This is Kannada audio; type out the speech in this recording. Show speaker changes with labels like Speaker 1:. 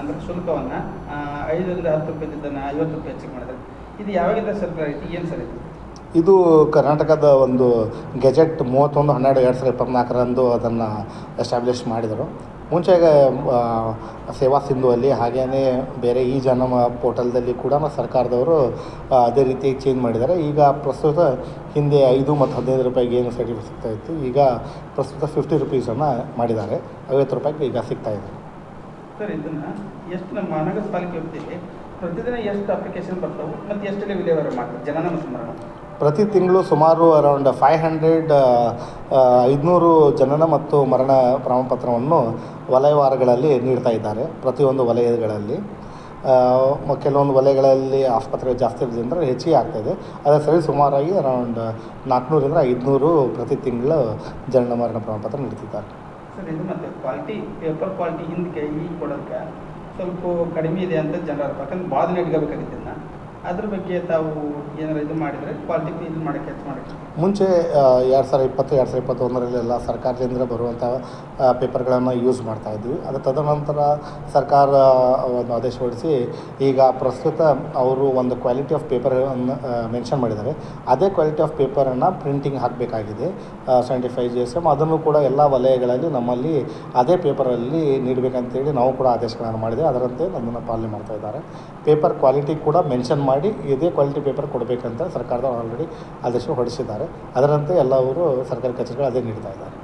Speaker 1: ಅಂದರೆ ಶುಲ್ಕವನ್ನು ಐದರಿಂದ ಹತ್ತು ರೂಪಾಯಿದ್ದನ್ನು ಐವತ್ತು ರೂಪಾಯಿ ಹೆಚ್ಚಿಗೆ ಮಾಡಿದ್ರೆ ಇದು ಯಾವಾಗಿಂದ ಸರ್ಕಾರ ಐತಿ ಏನು ಸರ್ ಇದು?
Speaker 2: ಇದು ಕರ್ನಾಟಕದ ಒಂದು ಗೆಜೆಟ್ ಮೂವತ್ತೊಂದು ಹನ್ನೆರಡು ಎರಡು ಸಾವಿರದ ಇಪ್ಪತ್ತ್ನಾಲ್ಕರಂದು ಅದನ್ನು ಎಸ್ಟಾಬ್ಲಿಷ್ ಮಾಡಿದರು. ಮುಂಚೆಗೆ ಆ, ಸೇವಾ ಸಿಂಧುವಲ್ಲಿ ಹಾಗೆಯೇ ಬೇರೆ ಈ ಜನಮ ಪೋರ್ಟಲ್ದಲ್ಲಿ ಕೂಡ ಸರ್ಕಾರದವರು ಅದೇ ರೀತಿ ಚೇಂಜ್ ಮಾಡಿದ್ದಾರೆ. ಈಗ ಪ್ರಸ್ತುತ ಹಿಂದೆ ಐದು ಮತ್ತು ಹದಿನೈದು ರೂಪಾಯಿಗೆ ಏನು ಸರ್ಟಿಫಿಕೇಟ್ ಸಿಗ್ತಾ ಇತ್ತು ಈಗ ಪ್ರಸ್ತುತ ಫಿಫ್ಟಿ ರುಪೀಸನ್ನು ಮಾಡಿದ್ದಾರೆ. ಐವತ್ತು ರೂಪಾಯಿಗೆ ಈಗ ಸಿಗ್ತಾ ಇದೆ.
Speaker 1: ಸರ್ ಇದನ್ನು, ಎಷ್ಟು ನಮ್ಮ ಮಹಾನಗರ ಪಾಲಿಕೆ ಪ್ರತಿದಿನ ಎಷ್ಟು ಅಪ್ಲಿಕೇಶನ್ ಬರ್ತಾವೆ ಮತ್ತು ಎಷ್ಟೆಲ್ಲ ವಿಲೇವಾರಿ ಮಾಡ್ತಾರೆ, ಜನನ ಸ್ಮರಣ ಮರಣ
Speaker 2: ಪ್ರತಿ ತಿಂಗಳು ಸುಮಾರು ಅರೌಂಡ್ ಫೈವ್ ಹಂಡ್ರೆಡ್ ಐದುನೂರು ಜನನ ಮತ್ತು ಮರಣ ಪ್ರಮಾಣಪತ್ರವನ್ನು ವಲಯವಾರಗಳಲ್ಲಿ ನೀಡ್ತಾ ಇದ್ದಾರೆ, ಪ್ರತಿಯೊಂದು ವಲಯಗಳಲ್ಲಿ. ಕೆಲವೊಂದು ವಲಯಗಳಲ್ಲಿ ಆಸ್ಪತ್ರೆ ಜಾಸ್ತಿ ಇರೋದ್ರಿಂದ ಹೆಚ್ಚಿಗೆ ಆಗ್ತಾಯಿದೆ ಅದರ ಸರಿ ಸುಮಾರಾಗಿ ಅರೌಂಡ್ ನಾಲ್ಕುನೂರಿಂದ ಐದುನೂರು ಪ್ರತಿ ತಿಂಗಳು ಜನನ ಮರಣ ಪ್ರಮಾಣಪತ್ರ ನೀಡ್ತಿದ್ದಾರೆ.
Speaker 1: ಸರ್, ಇದು ಮತ್ತು ಕ್ವಾಲಿಟಿ ಪೇಪರ್ ಕ್ವಾಲಿಟಿ ಹಿಂದಕ್ಕೆ ಈಗ ಕೊಡೋದಕ್ಕೆ ಸ್ವಲ್ಪ ಕಡಿಮೆ ಇದೆ ಅಂತ ಜನರ ಯಾಕಂದ್ರೆ ಭಾಳ ದಿನ ಇಟ್ಕೋಬೇಕಾಗಿತ್ತು ಇದನ್ನ. ಅದ್ರ ಬಗ್ಗೆ ತಾವು ಏನಾರು ಇದು ಮಾಡಿದರೆ ಇದು ಮಾಡೋಕ್ಕೆ
Speaker 2: ಮುಂಚೆ ಎರಡು ಸಾವಿರ ಇಪ್ಪತ್ತು, ಎರಡು ಸಾವಿರ ಇಪ್ಪತ್ತೊಂದರಲ್ಲೆಲ್ಲ ಸರ್ಕಾರದಿಂದ ಬರುವಂಥ ಪೇಪರ್ಗಳನ್ನು ಯೂಸ್ ಮಾಡ್ತಾ ಇದ್ವಿ. ಅದು ತದನಂತರ ಸರ್ಕಾರ ಒಂದು ಆದೇಶ ಹೊರಡಿಸಿ, ಈಗ ಪ್ರಸ್ತುತ ಅವರು ಒಂದು ಕ್ವಾಲಿಟಿ ಆಫ್ ಪೇಪರನ್ನು ಮೆನ್ಷನ್ ಮಾಡಿದ್ದಾರೆ. ಅದೇ ಕ್ವಾಲಿಟಿ ಆಫ್ ಪೇಪರನ್ನು printing ಹಾಕಬೇಕಾಗಿದೆ seventy five G S M ಅದನ್ನು ಕೂಡ ಎಲ್ಲ ವಲಯಗಳಲ್ಲಿ ನಮ್ಮಲ್ಲಿ ಅದೇ ಪೇಪರಲ್ಲಿ ನೀಡಬೇಕಂತೇಳಿ ನಾವು ಕೂಡ ಆದೇಶಗಳನ್ನು ಮಾಡಿದೆ ಅದರಂತೆ ನಮ್ಮನ್ನು ಪಾಲನೆ ಮಾಡ್ತಾ ಇದ್ದಾರೆ. ಪೇಪರ್ ಕ್ವಾಲಿಟಿ ಕೂಡ ಮೆನ್ಷನ್ ಮಾಡಿ ಇದೇ ಕ್ವಾಲಿಟಿ ಪೇಪರ್ ಕೊಡಬೇಕಂತ ಸರ್ಕಾರದವರು ಆಲ್ರೆಡಿ ಆದೇಶ ಹೊರಡಿಸಿದ್ದಾರೆ. ಅದರಂತೆ ಎಲ್ಲವರು ಸರ್ಕಾರಿ ಕಚೇರಿಗಳು ಅದೇ ನೀಡ್ತಾ ಇದ್ದಾರೆ.